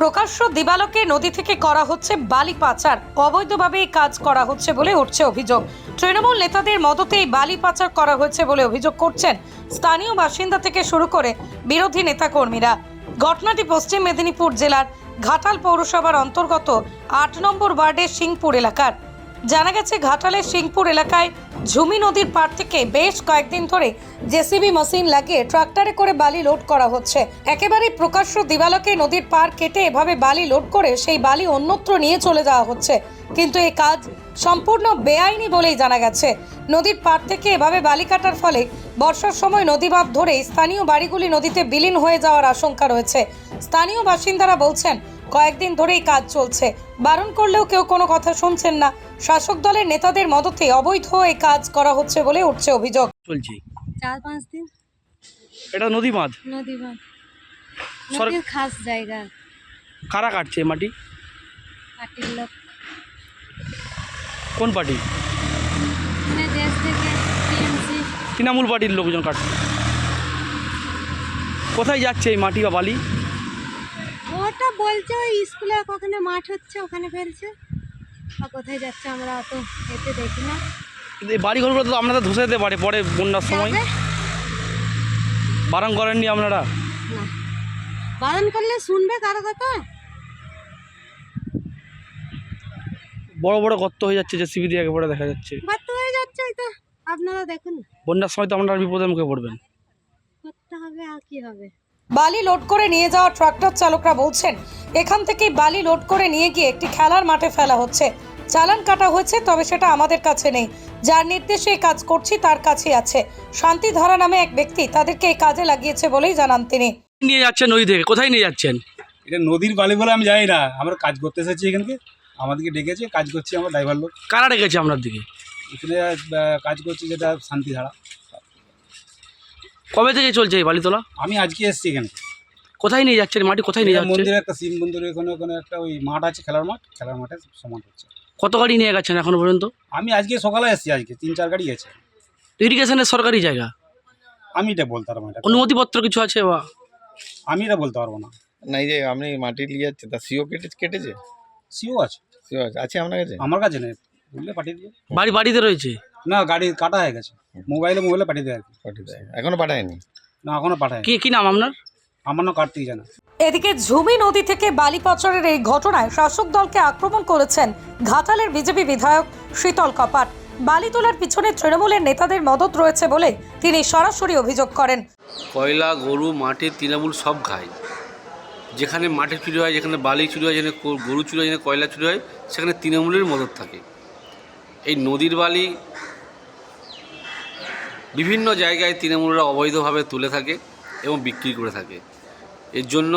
প্রকাশ্য দিবালোকে নদী থেকে করা হচ্ছে বালি পাচার। অবৈধভাবে কাজ করা হচ্ছে বলে উঠছে অভিযোগ। তৃণমূল নেতাদের মদতে এই বালি পাচার করা হয়েছে বলে অভিযোগ করছেন স্থানীয় বাসিন্দা থেকে শুরু করে বিরোধী নেতাকর্মীরা। ঘটনাটি পশ্চিম মেদিনীপুর জেলার ঘাটাল পৌরসভার অন্তর্গত আট নম্বর ওয়ার্ডের সিংপুর এলাকার। জানা গেছে, ঘাটালের সিংপুর এলাকায় ঝুমি নদীর পাড় থেকে বেশ কয়েকদিন ধরে জেসিবি মেশিন লাগিয়ে ট্রাক্টরে করে বালি লোড করা হচ্ছে। একেবারে প্রকাশ্য দিবালকে নদীর পাড় কেটে এভাবে বালি লোড করে সেই বালি অন্যত্র নিয়ে চলে যাওয়া হচ্ছে। কিন্তু এই কাজ সম্পূর্ণ বেআইনি বলেই জানা গেছে। নদীর পাড় থেকে এভাবে বালি কাটার ফলে বর্ষার সময় নদীভাব ধরে স্থানীয় বাড়িগুলি নদীতে বিলীন হয়ে যাওয়ার আশঙ্কা রয়েছে। স্থানীয় বাসিন্দারা বলছেন কয়েকদিন ধরেই কাজ চলছে। বারণ করলেও কেউ কোনো কথা শুনছেন না। শাসক দলের নেতাদের মদতে অবৈধ এই কাজ করা হচ্ছে বলে উঠছে অভিযোগ। চলছে। চার পাঁচ দিন। এটা নদী বাঁধ নদী বাঁধ সর- নদীর খাস জায়গা। কারা কাটছে এই মাটি? পার্টির লোক। কোন পার্টি? মানে দেশ থেকে টিএমসি। তৃণমূল পার্টির লোকজন কাটছে। কোথায় যাচ্ছে এই মাটি বা বালি? ওটা বলছে ওই স্কুলে ওখানে মাঠ হচ্ছে ওখানে ফেলছে। আর কোথায় যাচ্ছে আমরা অত এতে দেখি না। কিন্তু এই বাড়িঘরগুলো তো আপনাদের ধসে যেতে পারে পরে বন্যার সময়? বারণ করেননি আপনারা? না। বারণ করলে শুনবে কারও কথা? বড় বড় গর্ত হয়ে যাচ্ছে যে সিবি দিয়ে একেবারে দেখা যাচ্ছে। বাধ্য হয়ে যাচ্ছে তো আপনারা দেখুন। বন্যার সময় তো আপনারা বিপদের মুখে পড়বেন। করতে হবে আর কি হবে? বালি লোড করে নিয়ে যাওয়া ট্রাক্টর চালকরা বলছেন এখান থেকে বালি লোড করে নিয়ে গিয়ে একটি খেলার মাঠে ফেলা হচ্ছে। চালান কাটা হয়েছে তবে সেটা আমাদের কাছে নেই। যার নির্দেশে এই কাজ করছি তার কাছে আছে। শান্তি শান্তিধারা নামে এক ব্যক্তি তাদেরকে এই কাজে লাগিয়েছে বলেই জানান তিনি। নিয়ে যাচ্ছেন নদী থেকে কোথায় নিয়ে যাচ্ছেন? এটা নদীর বালি বলে আমি জানি না আমরা কাজ করতে এসেছি এখানকে আমাদেরকে ডেকেছে কাজ করছি আমরা ড্রাইভার লোক। কারা রেখেছে আপনার দিকে? এখানে কাজ করছি যেটা শান্তিধারা কবে থেকে চলছে এই বালি তোলা আমি আজকে এসেছি এখানে। কোথায় নিয়ে যাচ্ছেন? মাটি কোথায় নিয়ে যাচ্ছে মন্দিরে একটা শিব মন্দিরে ওখানে ওখানে একটা ওই মাঠ আছে খেলার মাঠ। খেলার মাঠে সমান হচ্ছে। কত গাড়ি নিয়ে গেছেন এখনও পর্যন্ত? আমি আজকে সকালে এসেছি আজকে। তিন চার গাড়ি গেছে। ইরিগেশনের সরকারি জায়গা? আমি এটা বলতে পারব না। অনুমতিপত্র কিছু আছে বা? আমি এটা বলতে পারব না। না এই যে আপনি মাটি নিয়ে যাচ্ছে তা সিও কেটে কেটেছে? সিও আছে। সিও আছে আছে আপনার কাছে? আমার কাছে নেই বললে পাঠিয়ে দিয়ে বাড়ি বাড়িতে রয়েছে? না গাড়ি কাটা হয়ে গেছে। মোবাইলে মোবাইলে পাঠিয়ে দেয় আর কি। পাঠিয়ে দেয়। এখনও পাঠায়নি? না এখনও পাঠায় কি কি নাম আপনার? আমার না কাটতেই জানা। এদিকে ঝুমি নদী থেকে বালি পাচারের এই ঘটনায় শাসক দলকে আক্রমণ করেছেন ঘাটালের বিজেপি বিধায়ক শীতল কপাট। বালি তোলার পিছনে তৃণমূলের নেতাদের মদত রয়েছে বলে তিনি সরাসরি অভিযোগ করেন। কয়লা গরু মাটি তৃণমূল সব খায় যেখানে মাটি চুরি হয় যেখানে বালি চুরি হয় যেখানে গরু চুরি হয় যেখানে কয়লা চুরি হয় সেখানে তৃণমূলের মদত থাকে। এই নদীর বালি বিভিন্ন জায়গায় তৃণমূলরা অবৈধভাবে তুলে থাকে এবং বিক্রি করে থাকে। এর জন্য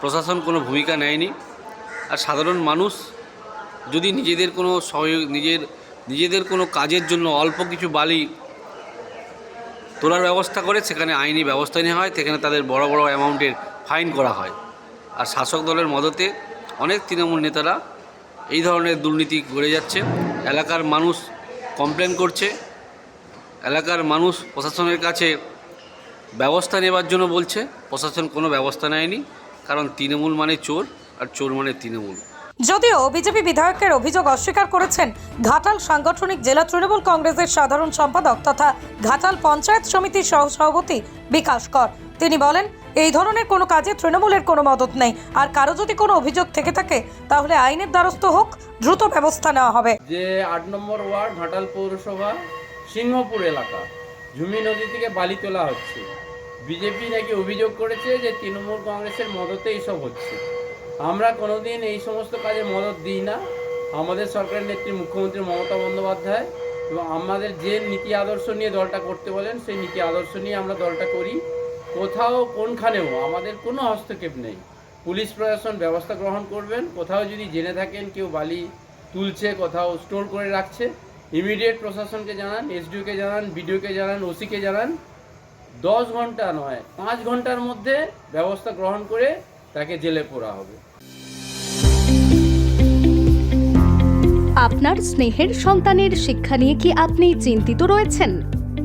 প্রশাসন কোনো ভূমিকা নেয়নি। আর সাধারণ মানুষ যদি নিজেদের কোনো সহযোগ, নিজের, নিজেদের কোনো কাজের জন্য অল্প কিছু বালি তোলার ব্যবস্থা করে, সেখানে আইনি ব্যবস্থা নেওয়া হয়, সেখানে তাদের বড় বড় অ্যামাউন্টের ফাইন করা হয়। আর শাসক দলের মদতে অনেক তৃণমূল নেতারা এই ধরনের দুর্নীতি করে যাচ্ছে। এলাকার মানুষ কমপ্লেন করছে। এলাকার মানুষ প্রশাসনের কাছে ব্যবস্থা নেবার জন্য বলছে। প্রশাসন কোনো ব্যবস্থা নেয়নি, কারণ তৃণমূল মানে চোর আর চোর মানে তৃণমূল। যদিও বিজেপি বিধায়কের অভিযোগ অস্বীকার করেছেন ঘাটাল সাংগঠনিক জেলা তৃণমূল কংগ্রেসের সাধারণ সম্পাদক তথা ঘাটাল পঞ্চায়েত সমিতির সহসভাপতি বিকাশ কর। তিনি বলেন এই ধরনের কোনো কাজে তৃণমূলের কোনো মদত নেই। আর কারও যদি কোনো অভিযোগ থেকে থাকে, তাহলে আইনের দ্বারস্থ হোক, দ্রুত ব্যবস্থা নেওয়া হবে। যে আট নম্বর ওয়ার্ড ঘাটাল পৌরসভা, সিংহপুর এলাকা, ঝুমি নদী থেকে বালি তোলা হচ্ছে। বিজেপি নাকি অভিযোগ করেছে যে তৃণমূল কংগ্রেসের মদতে এইসব হচ্ছে। আমরা কোনোদিন এই সমস্ত কাজে মদত দিই না। আমাদের সরকারের নেত্রী মুখ্যমন্ত্রী মমতা বন্দ্যোপাধ্যায় এবং আমাদের যে নীতি আদর্শ নিয়ে দলটা করতে বলেন, সেই নীতি আদর্শ নিয়ে আমরা দলটা করি। কোথাও কোনখানেও আমাদের কোনো হস্তক্ষেপ নেই। পুলিশ প্রশাসন ব্যবস্থা গ্রহণ করবেন। কোথাও যদি জেনে থাকেন কেউ বালি তুলছে, কোথাও স্টোর করে রাখছে, ইমিডিয়েট প্রশাসনকে জানান, এসডিওকে জানান, বিডিওকে জানান, ওসিকে জানান। দশ ঘণ্টা নয়, পাঁচ ঘণ্টার মধ্যে ব্যবস্থা গ্রহণ করে তাকে জেলে পোড়া হবে। আপনার স্নেহের সন্তানের শিক্ষা নিয়ে কি আপনি চিন্তিত রয়েছেন?